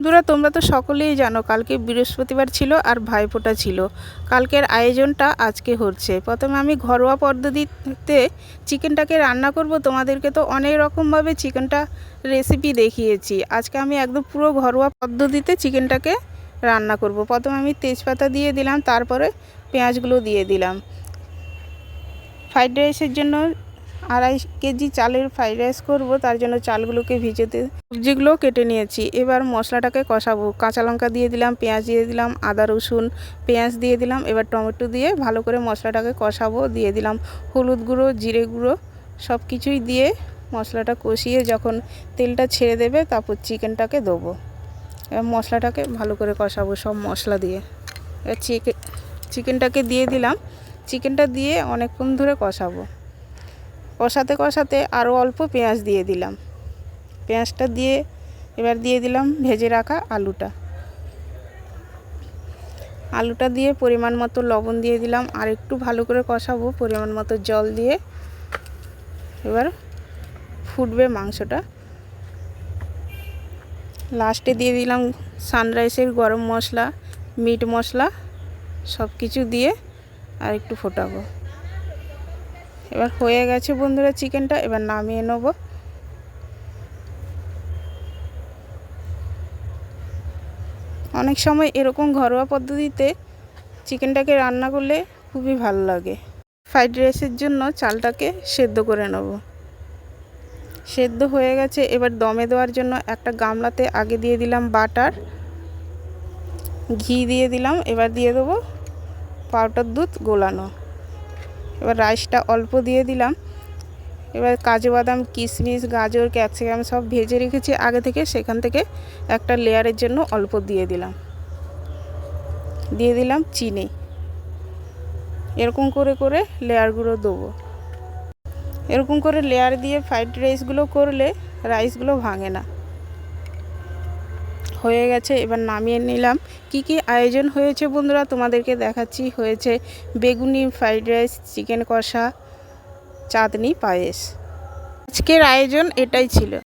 বন্ধুরা, তোমরা তো সকলেই জানো কালকে বৃহস্পতিবার ছিল আর ভাইফোঁটা ছিল। কালকের আয়োজনটা আজকে হচ্ছে। প্রথমে আমি ঘরোয়া পদ্ধতিতে চিকেনটাকে রান্না করব। তোমাদেরকে তো অনেক রকমভাবে চিকেনটা রেসিপি দেখিয়েছি। আজকে আমি একদম পুরো ঘরোয়া পদ্ধতিতে চিকেনটাকে রান্না করব। প্রথমে আমি তেজপাতা দিয়ে দিলাম, তারপরে পেঁয়াজগুলো দিয়ে দিলাম। ফ্রাইড রাইসের জন্য আড়াই কেজি চালের ফ্রাইড রাইস করব, তার জন্য চালগুলোকে ভিজেতে সবজিগুলো কেটে নিয়েছি। এবার মশলাটাকে কষাবো। কাঁচা লঙ্কা দিয়ে দিলাম, পেঁয়াজ দিয়ে দিলাম, আদা, রসুন, পেঁয়াজ দিয়ে দিলাম, এবার টমেটো দিয়ে ভালো করে মশলাটাকে কষাবো, দিয়ে দিলাম হলুদ গুঁড়ো, জিরে গুঁড়ো সব কিছুই দিয়ে মশলাটা কষিয়ে যখন তেলটা ছেড়ে দেবে তারপর চিকেনটাকে দেবো। এবার মশলাটাকে ভালো করে কষাবো সব মশলা দিয়ে। এবার চিকেন চিকেনটাকে দিয়ে দিলাম। চিকেনটা দিয়ে অনেকক্ষণ ধরে কষাবো। কষাতে কষাতে আরও অল্প পেঁয়াজ দিয়ে দিলাম। পেঁয়াজটা দিয়ে এবার দিয়ে দিলাম ভেজে রাখা আলুটা। আলুটা দিয়ে পরিমাণ মতো লবণ দিয়ে দিলাম। আর একটু ভালো করে কষাবো পরিমাণ মতো জল দিয়ে। এবার ফুটবে মাংসটা। লাস্টে দিয়ে দিলাম সানরাইসের গরম মশলা, মিট মশলা সব কিছু দিয়ে আর একটু ফোটাবো। এবার হয়ে গেছে বন্ধুরা চিকেনটা, এবার নামিয়ে নেব। অনেক সময় এরকম ঘরোয়া পদ্ধতিতে চিকেনটাকে রান্না করলে খুবই ভালো লাগে। ফ্রাইড রাইসের জন্য চালটাকে সেদ্ধ করে নেব। সেদ্ধ হয়ে গেছে, এবার দমে দেওয়ার জন্য একটা গামলাতে আগে দিয়ে দিলাম বাটার, ঘি দিয়ে দিলাম, এবার দিয়ে দেবো পাউডার দুধ গোলানো। এবার রাইসটা অল্প দিয়ে দিলাম। এবার কাজু বাদাম, কিশমিশ, গাজর, ক্যাপসিকাম সব ভেজে রেখেছি আগে থেকে। সেখান থেকে একটা লেয়ারের জন্য অল্প দিয়ে দিলাম। দিয়ে দিলাম চিনি। এরকম করে করে লেয়ারগুলো দেবো। এরকম করে লেয়ার দিয়ে ফ্রাইড রাইসগুলো করলে রাইসগুলো ভাঙে না। হয়ে গেছে। এবার নামিয়ে নিলাম। কি কি আয়োজন হয়েছে বন্ধুরা? তোমাদেরকে দেখাচ্ছি। হয়েছে বেগুনি ফ্রাইড রাইস, চিকেন কষা চাঁদনি পায়েস। আজকের আয়োজন এটাই ছিল।